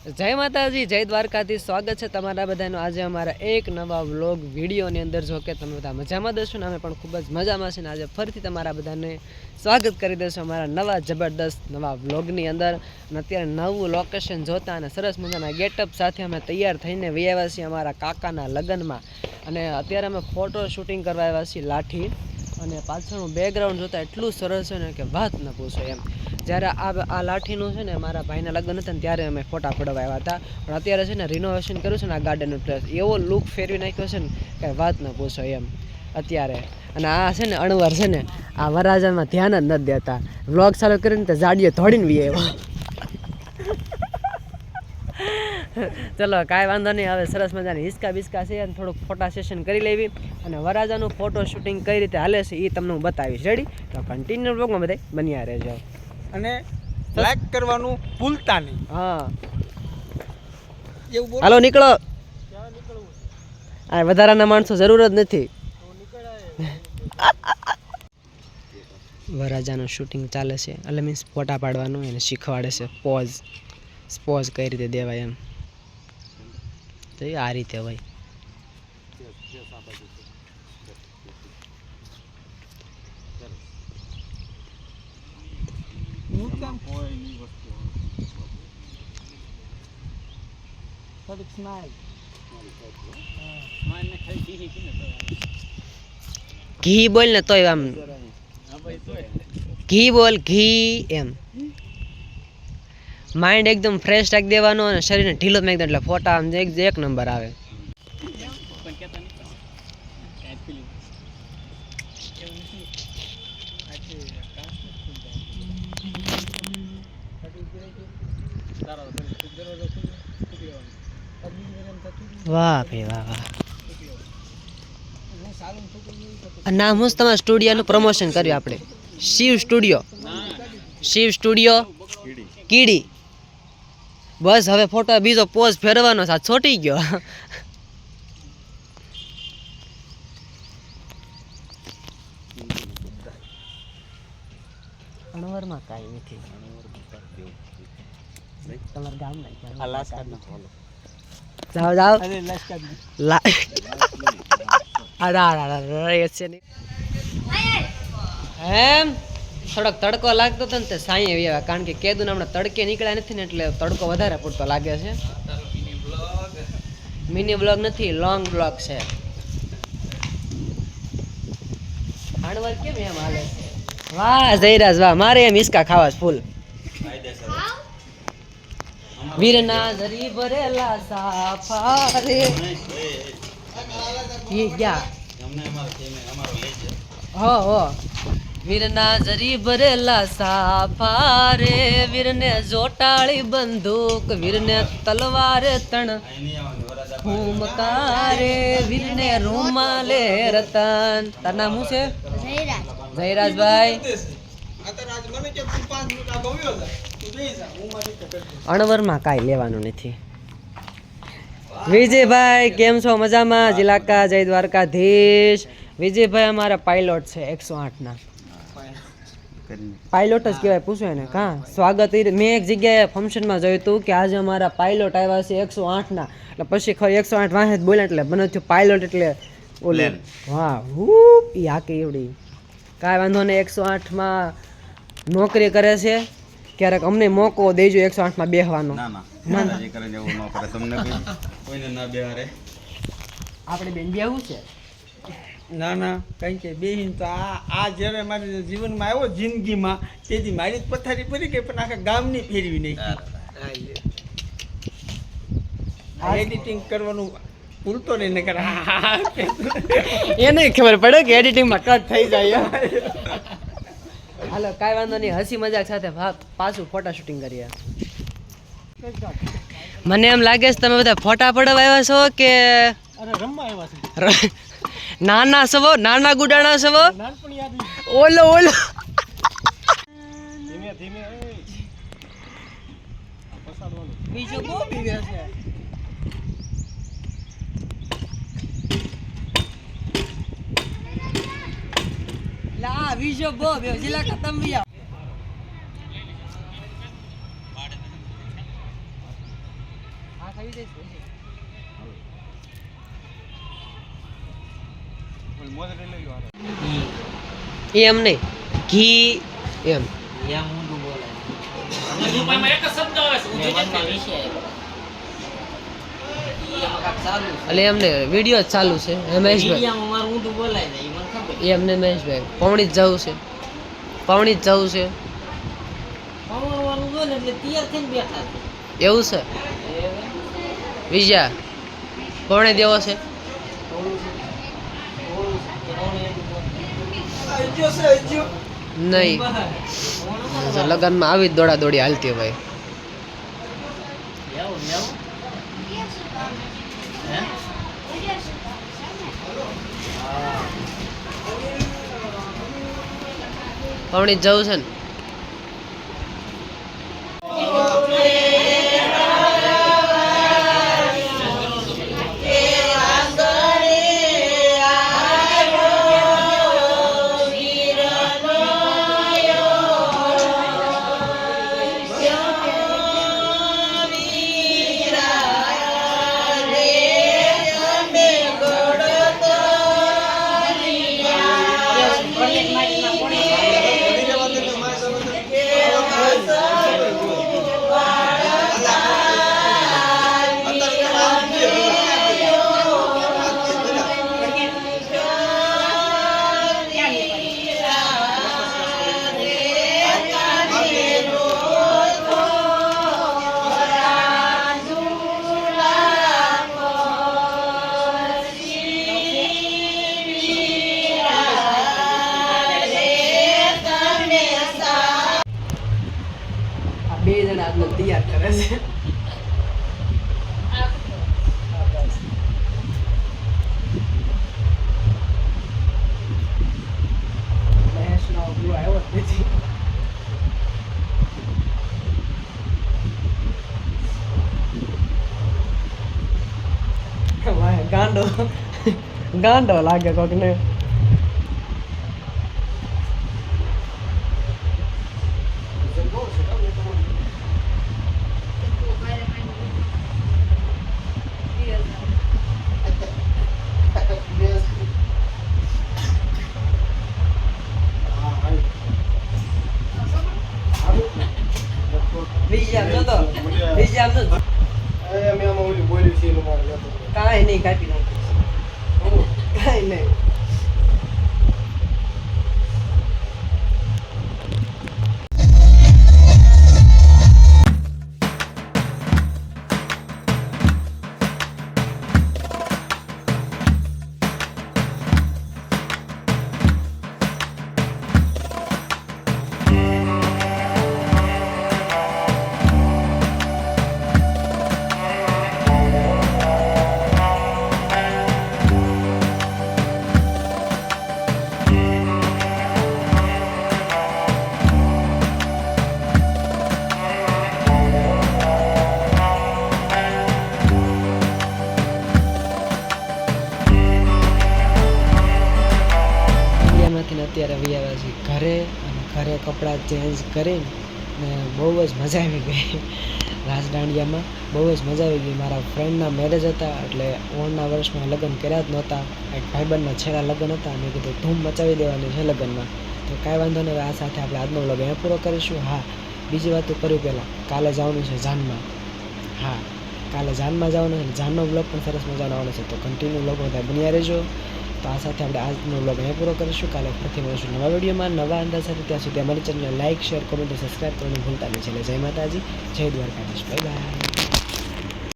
જય માતાજી, જય દ્વારકાથી સ્વાગત છે તમારા બધાનું આજે અમારા એક નવા વ્લોગ વિડીયોની અંદર. જો કે તમે બધા મજામાં દશો ને, અમે પણ ખૂબ જ મજામાં છે ને, આજે ફરીથી તમારા બધાને સ્વાગત કરી દઈશું અમારા નવા જબરદસ્ત નવા વ્લોગની અંદર. અને અત્યારે નવું લોકેશન જોતા અને સરસ મજાના ગેટઅપ સાથે અમે તૈયાર થઈને વહી છીએ અમારા કાકાના લગ્નમાં. અને અત્યારે અમે ફોટો શૂટિંગ કરવા આવ્યા છીએ લાઠી. અને પાછળનું બેકગ્રાઉન્ડ જોતાં એટલું સરસ છે ને કે વાત ન પૂછો એમ. જ્યારે આ આ લાઠીનું છે ને મારા ભાઈના લગ્ન હતા ને ત્યારે અમે ફોટા પડવા આવ્યા હતા. પણ અત્યારે છે ને રિનોવેશન કર્યું છે ને આ ગાર્ડનનું પ્લેસ એવો લુક ફેરવી નાખ્યો છે ને કે વાત ન પૂછો એમ. અત્યારે. અને આ છે ને અણવર છે ને, આ વરાજામાં ધ્યાન જ નથી દેતા. વ્લોગ ચાલુ કરીને તો જાડીએ ધોડીને બી આવ્યો. ચલો કાંઈ વાંધો નહીં. હવે સરસ મજાની હિસકા બિસ્કા છે અને થોડુંક ફોટા સેશન કરી લેવી. અને વરાજાનું ફોટો શૂટિંગ કઈ રીતે હાલે છે એ તમને હું બતાવીશ. રેડી તો કન્ટિન્યુ બ્લોગમાં બધા બન્યા રહેજો. અને લાઈક કરવાનું ભૂલતા નહીં. હા. હાલો નીકળો. આ વધારાના માણસો જરૂર જ નથી. વરાજાનું શૂટિંગ ચાલે છે. એટલે મીન્સ ફોટા પાડવાનું એને શીખવાડે છે. પોઝ પોઝ કઈ રીતે દેવાય એમ. તો એ આ રીતે હોય. ઘી બોલ ને તોય આમ. ઘી બોલ ઘી એમ. માઇન્ડ એકદમ ફ્રેશ રાખી દેવાનો અને શરીરને ઢીલો મેં એકદમ એટલે ફોટા આમ એક એક નંબર આવે. વાહ ભાઈ વાહ વાહ. નામ હું તમારા સ્ટુડિયોનું પ્રમોશન કર્યું આપણે. શિવ સ્ટુડિયો શિવ સ્ટુડિયો કીડી. બસ હવે ફોટો બીજો પોઝ ફેરવાનો સાથ છોટી ગયો. અણવરમાં કાંઈ નથી. તમારા ગામ જાઓ જાઓ. અરે અરે અરે અરે એ એમ? થોડોક તડકો લાગતો હતો ને તે સાંયે આવ્યા. કારણ કે કેદુના હમણાં તડકે નીકળ્યા નથી ને એટલે તડકો વધારે પૂરતો લાગે છે. મિની બ્લોગ નથી લોંગ બ્લોગ છે. હાણવર કેમ એમ હાલે વાહ જયરાજ વાહ. મારે એમ હિસકા ખાવા ફૂલ. વીરના જરી ભરેલા સાફા રે એ ગયા હો હો. વીરના જરી ભરેલા સાફા રે વીરને જોટાળી બંદૂક, વીરને તલવારે તણ હુમકારે વીરને રૂમાલે રતન. તાર નામ શું છે? જયરાજભાઈ. અણવરમાં કાંઈ લેવાનું નથી. વિજયભાઈ, કેમ છો? મજામાં? જિલ્લાકા જય દ્વારકાધીશ વિજયભાઈ, અમારા પાયલોટ છે, એકસો આઠના. પાયલોટ જ કહેવાય પૂછો એને. કાં? સ્વાગત મેં એક જગ્યાએ ફંક્શનમાં જોયું હતું કે આજે અમારા પાયલોટ આવ્યા છે એકસો આઠના એટલે પછી ખરી એકસો આઠ વાંહે જ બોલ્યા એટલે મને થયું પાયલોટ એટલે ઓલે. હા હું ઈ આકે એવડી. કાંઈ વાંધો નહીં એકસો આઠમાં નોકરી કરે છે. ક્યારેક અમને મોકો દેજો એકસો આઠમાં ના ના. ન ના બેહારે. આપણે બેન બેહવું છે? ના ના કંઈ કે બેહીન તો આ આ જ્યારે મારી જીવનમાં આવ્યો જિંદગીમાં તેથી મારી જ પથારી પડી ગઈ પણ આખા ગામની ફેરવી નાખી. આ એડિટિંગ કરવાનું ભૂલતો નહીં આ- આ- એને ખબર પડે કે એડિટિંગમાં કટ થઈ જાય હાલો કાંઈ વાંધો નહીં હસી મજાક સાથે ભા- પાછું ફોટા શૂટિંગ કરીએ. મને એમ લાગે છે તમે બધા ફોટા પડવા આવ્યા છો કે અરે રમવા આવ્યા છે. નાના સવો નાના ગુડાણા સવો. યાદ ઓલો ઓલો. ધીમે ધીમે બીજો બહુ બીવે છે. લા બીજો બહુ બે જિલ્લા ખતમ ભૈયા ખાવી જશે ઓલી એમ નહીં. ઘી એમ. એટલે એમને વીડિયો જ ચાલુ છે. મહેશભાઈ એ એમને મહેશભાઈ પવણી જ જવું છે. પવણી જ જવું છે. એવું છે? વિજયા પવણે દેવો છે. નહીં. લગનમાં આવી જ દોડા દોડી હાલતી ભાઈ પણ જ જવું છે ને? બે જણા આટલું તૈયાર કરે છે. ગાંડો. ગાંડો લાગે કોકને બીજી આમ જોતો બીજી આમ જોતો કાંઈ નહીં કાપી નાખ્યું કાંઈ નહીં ચેન્જ કરીને બહુ જ મજા આવી ગઈ. રાજદાંડિયામાં બહુ જ મજા આવી ગઈ. મારા ફ્રેન્ડના મેરેજ હતા, એટલે ઓણના વર્ષમાં લગ્ન કર્યા જ નહોતા. એક ભાઈબંધના છેલ્લા લગ્ન હતા. મેં કીધું, ધૂમ મચાવી દેવાની છે લગ્નમાં. તો કાંઈ વાંધો નહીં આ સાથે આપણે આજનો વ્લોગ અહીંયા પૂરો કરીશું. હા, બીજી વાત તો કર્યું પહેલાં. કાલે જવાનું છે જાનમાં. હા, કાલે જાનમાં જવાનું છે. જાનનો બ્લોગ પણ સરસ મજાનો આવવાનો છે. તો કન્ટિન્યુ બ્લોગ બધા બન્યા રહેજો. તો આ સાથે આપણે આજનો બ્લોગ અહીંયા પૂરો કરીશું. કાલે ફરીથી મળીશું નવા વિડીયોમાં. નવા અંદાજ સાથે ત્યાં સુધી અમારી ચેનલને લાઇક શેર કોમેન્ટ સબસ્ક્રાઈબ કરવાનું ભૂલતા નહીં. છે જય માતાજી. જય દ્વારકાધીશ. Bye bye